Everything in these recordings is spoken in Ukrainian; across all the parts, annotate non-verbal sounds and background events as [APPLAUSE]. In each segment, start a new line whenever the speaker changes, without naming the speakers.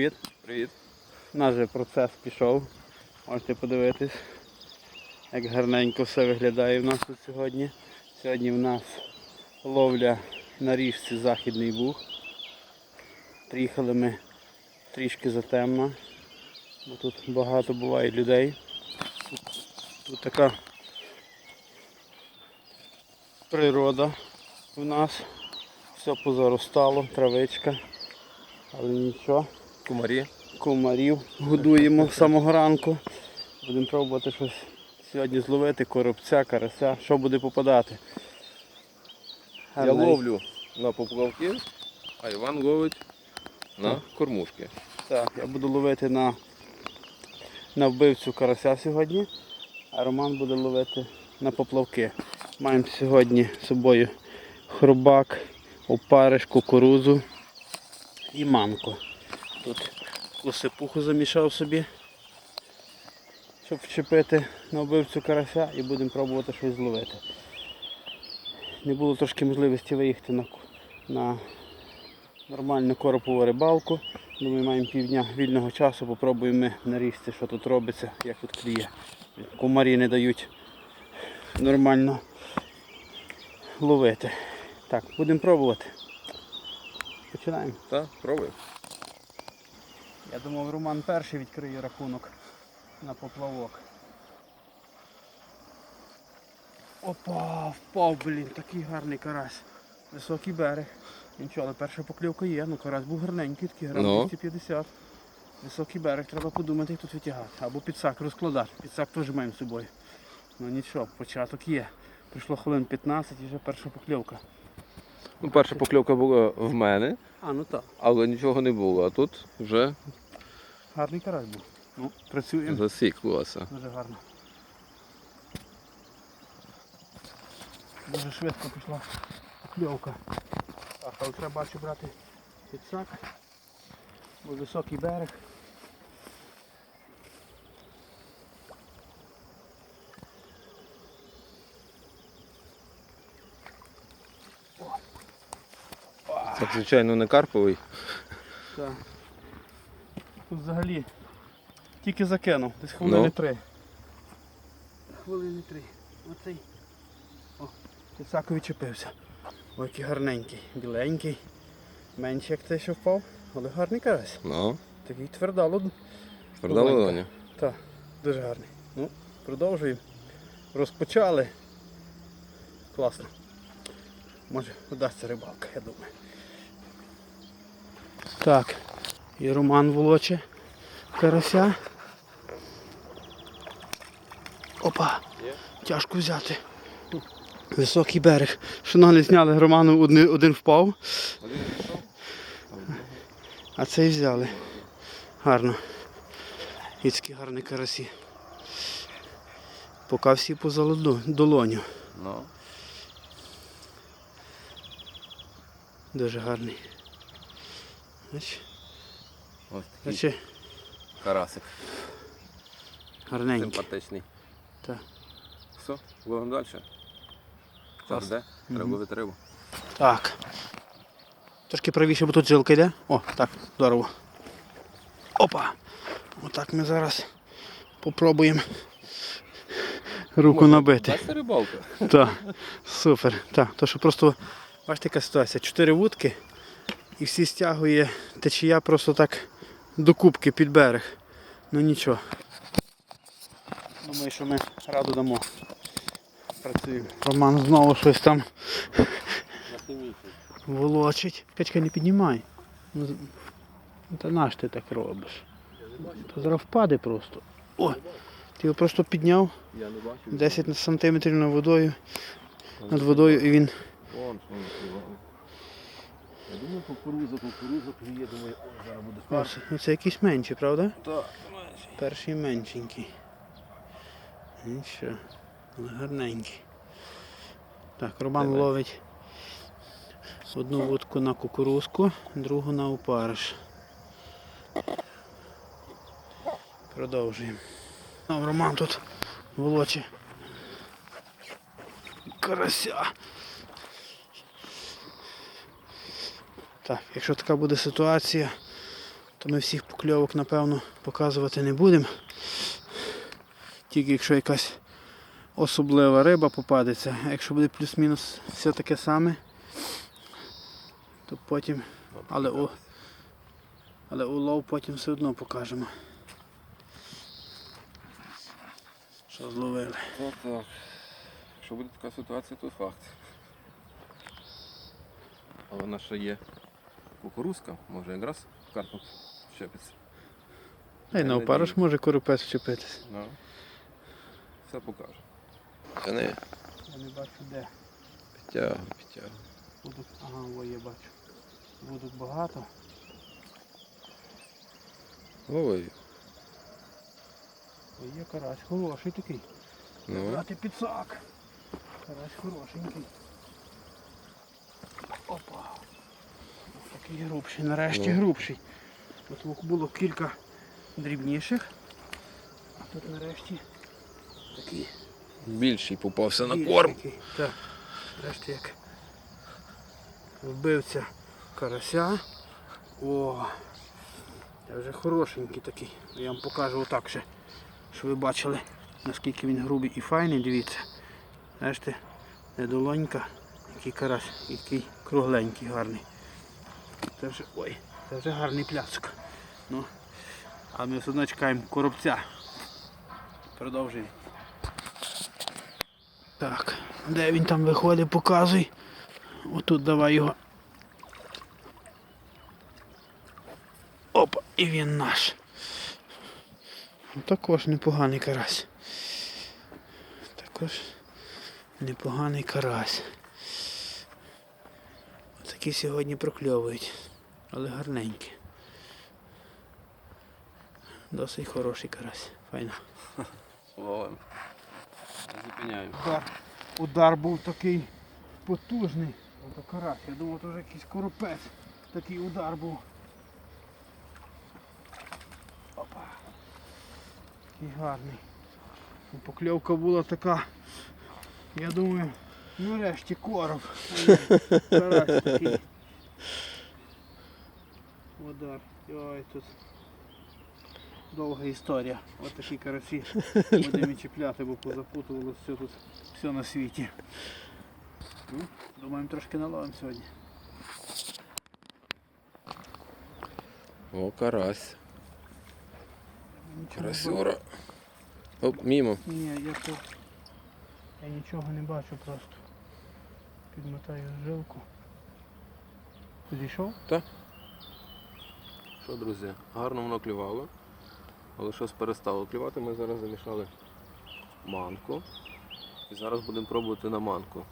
Привіт.
Привіт.
У нас же процес пішов. Можете подивитись, як гарненько все виглядає в нас тут сьогодні. Сьогодні в нас ловля на річці Західний Буг. Приїхали ми трішки затемно, бо тут багато буває людей. Тут, тут така природа в нас. Все позаростало, травичка, але нічого.
Кумарі.
Комарів годуємо з самого ранку. Будемо пробувати щось сьогодні зловити, коробця, карася, що буде попадати.
Я
Гарний.
ловлю на поплавки, а Іван ловить на кормушки.
Так, я буду ловити на, на вбивцю карася сьогодні, а Роман буде ловити на поплавки. Маємо сьогодні з собою хробак, опариш, кукурузу і манку. Тут лосипуху замішав собі, щоб вчепити на вбивцю карася і будемо пробувати щось зловити. Не було трошки можливості виїхати на, на нормальну коропову рибалку. Думаю, маємо півдня вільного часу, попробуємо ми що тут робиться, як тут кліє. Комарі не дають нормально ловити. Так, будемо пробувати. Починаємо.
Так, пробуй.
Я думав, Роман перший відкриє рахунок на поплавок. Опа, впав, блін, такий гарний карась. Високий берег. Нічого, але перша поклівка є, ну карась був гарненький, такий грам
Ну.
250. Високий берег, треба подумати, як тут витягати. Або підсак розкладати. Підсак теж маємо з собою. Ну нічого, початок є. Прийшло хвилин 15 і вже перша поклівка.
Ну, перша покльовка була в мене,
А, ну так.
але нічого не було. А тут вже
Гарний карась був. Ну, працюємо.
засіклося.
Дуже гарно. Дуже швидко пішла кльовка. Так, але треба бачу брати підсак, бо високий берег.
Так, звичайно, не карповий.
Так. Тут взагалі тільки закинув, десь хвилини
Ну.
три. Хвилини три. Оцей. О, підсак відчепився. Ой, який гарненький, біленький. Менший як цей, що впав, але гарний карась.
Ну,
Такий твердало.
тверда
Маленька. Так, дуже гарний. Ну, продовжуємо. Розпочали. Класно. Може вдасться рибалка, я думаю. Так, і Роман волоче карася. Опа! Тяжко взяти. Високий берег. Що не зняли, Роману один, один впав, а цей взяли. Гарно. І такі гарні карасі. Поки всі поза долоню.
Ну.
Дуже гарний. Бач,
Ось такий
Бачи,
карасик.
гарненький.
Симпатичний.
Так.
Все, ловимо далі. Час де? Треба ловити рибу.
Так. Трошки правіше, бо тут жилка йде. О, так, здорово. Опа! Отак ми зараз попробуємо руку набити.
Дасться рибалка?
Так, супер. Так, то що просто, бачите, яка ситуація. Чотири вудки і всі стягує течія просто так до кубки під берег. Ну нічого. Думаю, що ми раду дамо. Працюємо. Роман знову щось там волочить. Качка не піднімай. Ну, ну, Та наш ти так робиш? Та зараз впаде просто. О! Ти його просто підняв
Я не бачу.
10 сантиметрів над водою, над водою і він.
Вон, що він співав. Я думаю, кукуруза, кукуруза клює, думаю, о, зараз буде
Ось, ну, це якийсь менший, правда?
Так.
Перший меншенький. Нічого, але гарненький. Так, Роман
Давай.
ловить одну вудку на кукурузку, другу на опариш. Продовжуємо. Ну, Роман тут волоче. Карася. Так, якщо така буде ситуація, то ми всіх покльовок, напевно, показувати не будемо. Тільки якщо якась особлива риба попадеться. А якщо буде плюс-мінус все таке саме, то потім. Але, у, але улов потім все одно покажемо. Що зловили.
Так, так. Якщо буде така ситуація, то факт. Але наша є кукурузка, може якраз карпа щепиться.
Та й на опариш може коропець вчепитися.
Ну, все покаже. Це
Я не бачу де.
підтягуй, підтягуй.
Будуть, ага, о, я бачу. Будуть багато.
Ой,
Ой, є карась, хороший такий.
ну,
Брати підсак. Карась хорошенький. Опа. Такий грубший, нарешті
Ну.
грубший. От було кілька дрібніших. А тут нарешті такий
більший попався на корм.
Так. Нарешті як вбивця карася. О! Це вже хорошенький такий. Я вам покажу отак ще, щоб ви бачили, наскільки він грубий і файний, дивіться. Бачите, не долонька, який карась, який кругленький, гарний. Це вже, ой, це вже гарний пляцок. Ну, а ми все одно чекаємо коробця. Продовжуємо. Так, де він там виходить, показуй. Отут давай його. Опа, і він наш. Також непоганий карась. Також непоганий карась. Такі сьогодні прокльовують, але гарненькі. Досить хороший карась. Файно.
Ловим. Зупиняємо.
Удар, удар був такий потужний. Ото карась. Я думав, це вже якийсь коропець. Такий удар був. Опа. Такий гарний. Покльовка була така. Я думаю, ну нарешті короб. Карась [LAUGHS] такий. Удар. Ой, тут довга історія. Ось такі карасі. [LAUGHS] Будемо чіпляти, бо позапутувало все тут, все на світі. Ну, думаємо трошки наловимо сьогодні.
О, карась.
Нічого
Карасюра. Оп, мімо.
Ні, я тут я нічого не бачу просто. Підмотаю жилку. Зійшов?
Що, друзі, гарно воно клювало. Але щось перестало клювати. Ми зараз замішали манку. І зараз будемо пробувати на манку.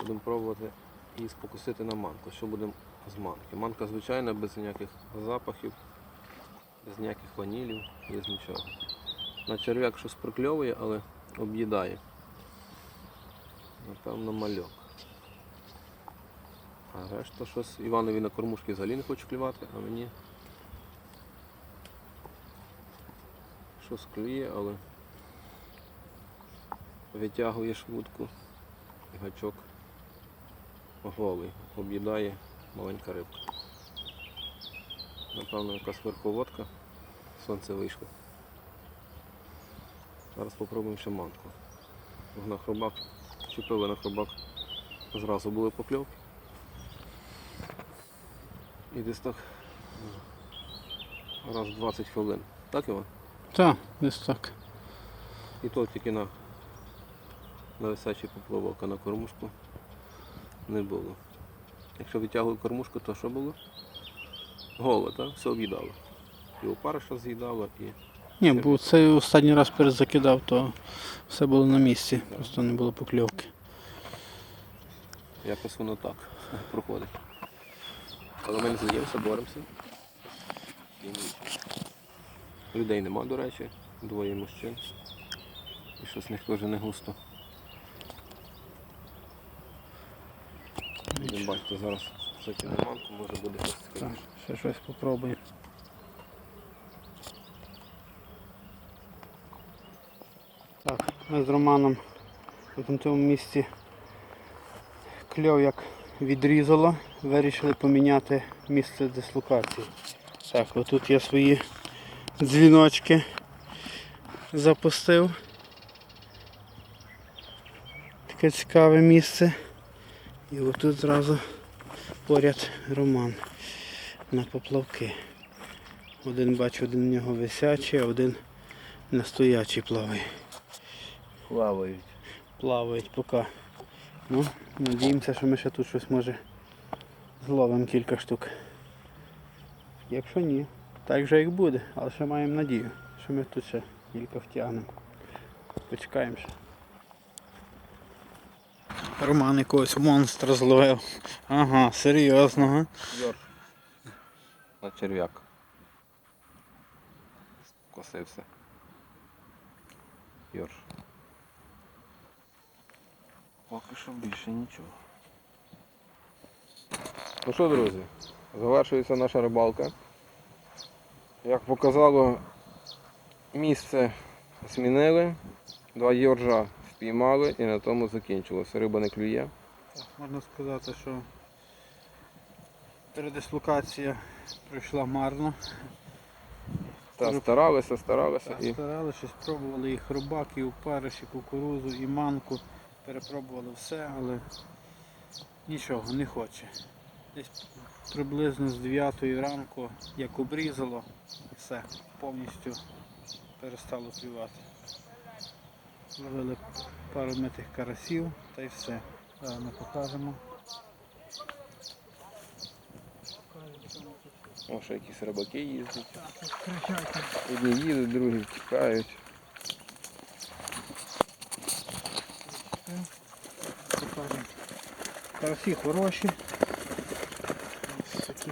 Будемо пробувати її спокусити на манку. Що будемо з манки? Манка звичайна, без ніяких запахів, без ніяких ванілів, без нічого. На черв'як щось прикльовує, але об'їдає. Напевно, мальок. А решта щось Іванові на кормушки взагалі не хоче клювати, а мені щось клює, але витягуєш вудку, і гачок голий, об'їдає маленька рибка. Напевно, якась верховодка, сонце вийшло. Зараз спробуємо ще манку. На хробак, чіпили на хробак, зразу були покльовки. І десь так е, раз в 20 хвилин. Так Іван?
Так, десь так.
І то тільки на, на висячий поплавок, а на кормушку не було. Якщо витягую кормушку, то що було? Голе, так? Все об'їдало. І опариша з'їдала, і
Ні, бо це останній раз перезакидав, то все було на місці, просто не було покльовки.
якось воно так проходить. Але ми не здаємося, боремося. Людей нема, до речі, двоє мужчин. І щось в них теж не густо. Будемо бачити, зараз закинемо може буде щось цікавіше.
ще щось попробуємо. Так, ми з Романом в цьому місці кльов як відрізало, вирішили поміняти місце дислокації. Так, отут я свої дзвіночки запустив. Таке цікаве місце. І отут зразу поряд Роман на поплавки. Один бачу, один в нього висячий, а один на стоячий плаває.
Плавають.
Плавають поки. Ну, надіємося, що ми ще тут щось може зловимо кілька штук. Якщо ні, так же як буде, але ще маємо надію, що ми тут ще кілька втягнемо. Почекаємо ще. Роман якогось монстра зловив. Ага, серйозного.
Йорш. На черв'як. Косився. Йорш. Поки що більше нічого. Ну що, друзі, завершується наша рибалка. Як показало, місце змінили, два йоржа спіймали і на тому закінчилося. Риба не клює.
Так, можна сказати, що передислокація пройшла марно.
Та старалися, старалися
Так,
і
старали, щось пробували і хробак, і опариш, і кукурузу, і манку. Перепробували все, але нічого не хоче. Десь приблизно з 9 ранку, як обрізало, все, повністю перестало клювати. Зловили пару митих карасів та й все. Зараз ми покажемо.
О, ще якісь рибаки їздять. Одні їдуть, другі втікають.
покажемо. Карасі хороші. Ось такі.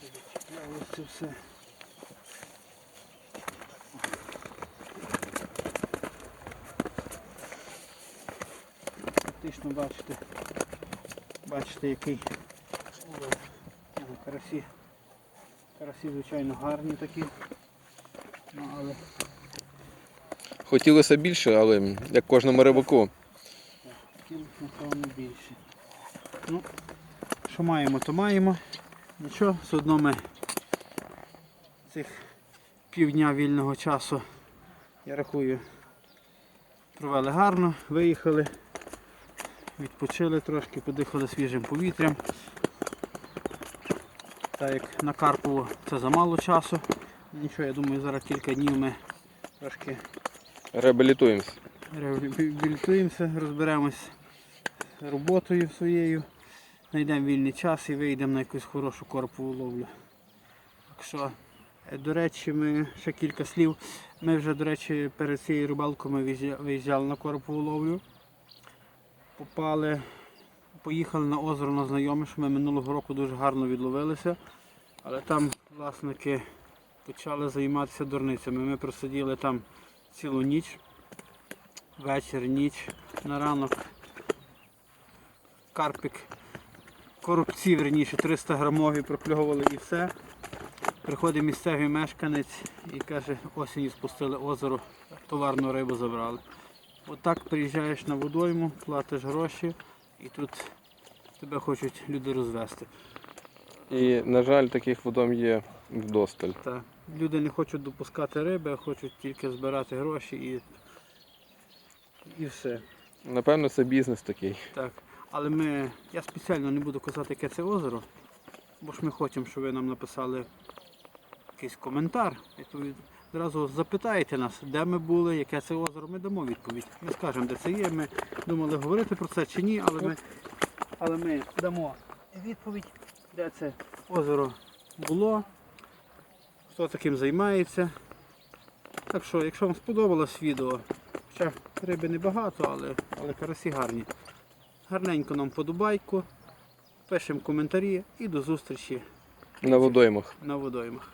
Перечіплялося це все. Фактично бачите, бачите який улов. Карасі. Карасі, звичайно, гарні такі. Ну, але
Хотілося більше, але як кожному рибаку.
хотілося, напевно, більше. Ну, що маємо, то маємо. Нічого, все одно ми цих півдня вільного часу, я рахую, провели гарно, виїхали, відпочили трошки, подихали свіжим повітрям. Так як на Карпову це замало часу. Нічого, я думаю, зараз кілька днів ми трошки
Реабілітуємося.
реабілітуємося, розберемось з роботою своєю, знайдемо вільний час і вийдемо на якусь хорошу корпову ловлю. Так що, е, до речі, ми ще кілька слів. Ми вже, до речі, перед цією рибалкою ми виїжджали на корпову ловлю. Попали, поїхали на озеро на знайоме, що ми минулого року дуже гарно відловилися. Але там власники почали займатися дурницями. Ми просиділи там цілу ніч вечір, ніч, на ранок. Карпик, коробці, верніше, 300 грамові прокльовували і все. Приходить місцевий мешканець і каже, осінню спустили озеро, товарну рибу забрали. Отак приїжджаєш на водойму, платиш гроші і тут тебе хочуть люди розвести.
І, на жаль, таких водом є вдосталь.
Та люди не хочуть допускати риби, а хочуть тільки збирати гроші і, і все.
Напевно, це бізнес такий.
Так. Але ми, я спеціально не буду казати, яке це озеро, бо ж ми хочемо, щоб ви нам написали якийсь коментар. Одразу запитаєте нас, де ми були, яке це озеро, ми дамо відповідь. Ми скажемо, де це є. Ми думали говорити про це чи ні, але ми, але ми дамо відповідь, де це озеро було, хто таким займається. Так що, якщо вам сподобалось відео, хоча риби небагато, але, але карасі гарні. Гарненько нам подобайку, пишемо коментарі і до зустрічі
На водоймах.
на водоймах.